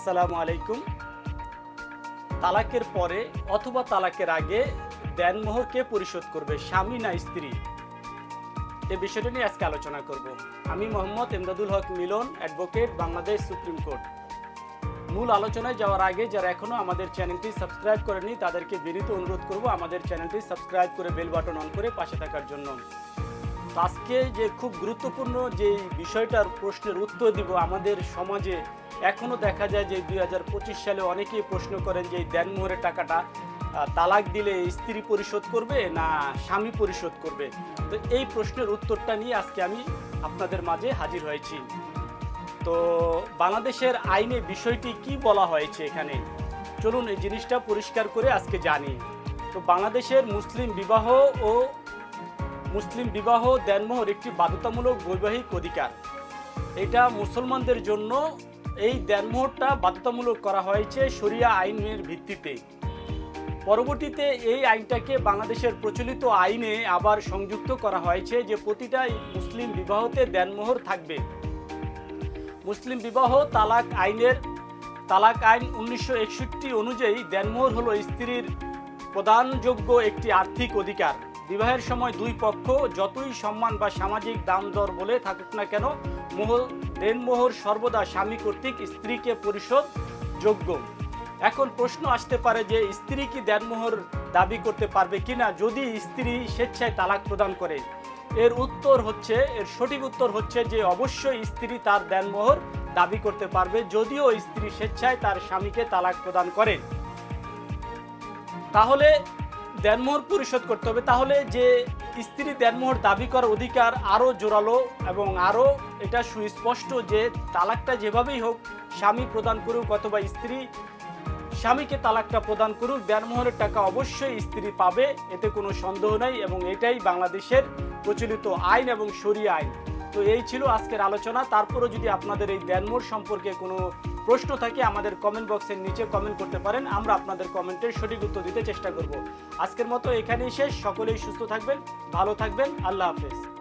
আসসালামু আলাইকুম। তালাকের পরে অথবা তালাকের আগে দেনমোহর কে পরিশোধ করবে স্বামী না স্ত্রী? এ বিষয়টা নিয়ে আজকে আলোচনা করব। আমি Mohammad Emdadul Haque Milan, advocate, Bangladesh supreme court. মূল আলোচনায় যাওয়ার আগে যারা এখনও আমাদের চ্যানেলটি সাবস্ক্রাইব করেনি তাদেরকে বিনীত অনুরোধ করব আমাদের চ্যানেলটি সাবস্ক্রাইব করে বেল বাটন অন করে পাশে থাকার জন্য। আজকে যে খুব গুরুত্বপূর্ণ যে বিষয়টার প্রশ্নের উত্তর দিব আমাদের সমাজে এখনও দেখা যায় যে দু হাজার পঁচিশ সালে অনেকেই প্রশ্ন করেন যে এই দেনমোহরের টাকাটা তালাক দিলে স্ত্রী পরিশোধ করবে না স্বামী পরিশোধ করবে? তো এই প্রশ্নের উত্তরটা নিয়ে আজকে আমি আপনাদের মাঝে হাজির হয়েছি। তো বাংলাদেশের আইনে বিষয়টি কি বলা হয়েছে এখানে? চলুন এই জিনিসটা পরিষ্কার করে আজকে জানি। তো বাংলাদেশের মুসলিম বিবাহ ও মুসলিম বিবাহ দেনমোহর একটি বাধ্যতামূলক বৈবাহিক অধিকার। এটা মুসলমানদের জন্য এই দেনমোহরটা বাধ্যতামূলক করা হয়েছে শরিয়া আইনের ভিত্তিতে। পরবর্তীতে এই আইনটাকে বাংলাদেশের প্রচলিত আইনে আবার সংযুক্ত করা হয়েছে যে প্রতিটা মুসলিম বিবাহতে দেনমোহর থাকবে। মুসলিম বিবাহ তালাক আইনের, তালাক আইন উনিশশো একষট্টি অনুযায়ী দেনমোহর হলো স্ত্রীর প্রদানযোগ্য একটি আর্থিক অধিকার। বিবাহের সময় দুই পক্ষ যতই সম্মান বা সামাজিক দাম দর বলে থাকুক না কেন মোহর দেনমোহর সর্বদা স্বামী কর্তৃক স্ত্রীকে পরিশোধ যোগ্য। এখন প্রশ্ন আসতে পারে যে, স্ত্রী কি দেনমোহর দাবি করতে পারবে কিনা? যদি স্ত্রী স্বেচ্ছায় তালাক প্রদান করে, এর উত্তর হচ্ছে, এর সঠিক উত্তর হচ্ছে যে, অবশ্যই স্ত্রী তার দেনমোহর দাবি করতে পারবে যদিও স্ত্রী স্বেচ্ছায় তার স্বামীকে তালাক প্রদান করে। তাহলে দেনমোহর পরিশোধ করতে হবে। তাহলে যে স্ত্রী দেনমোহর দাবি করার অধিকার আরও জোরালো এবং আরও এটা সুস্পষ্ট যে তালাকটা যেভাবেই হোক, স্বামী প্রদান করুক অথবা স্ত্রী স্বামীকে তালাকটা প্রদান করুক, দেনমোহরের টাকা অবশ্যই স্ত্রী পাবে, এতে কোনো সন্দেহ নাই এবং এটাই বাংলাদেশের প্রচলিত আইন এবং শরিয়া আইন। তো এই ছিল আজকের আলোচনা। তারপরও যদি আপনাদের এই দেনমোহর সম্পর্কে কোনো প্রশ্ন থাকে, আমাদের কমেন্ট বক্সের নিচে কমেন্ট করতে পারেন। আমরা আপনাদের কমেন্টের সঠিক উত্তর দিতে চেষ্টা করব। আজকের মতো এখানেই শেষ। সকলেই সুস্থ থাকবেন, ভালো থাকবেন। আল্লাহ হাফেজ।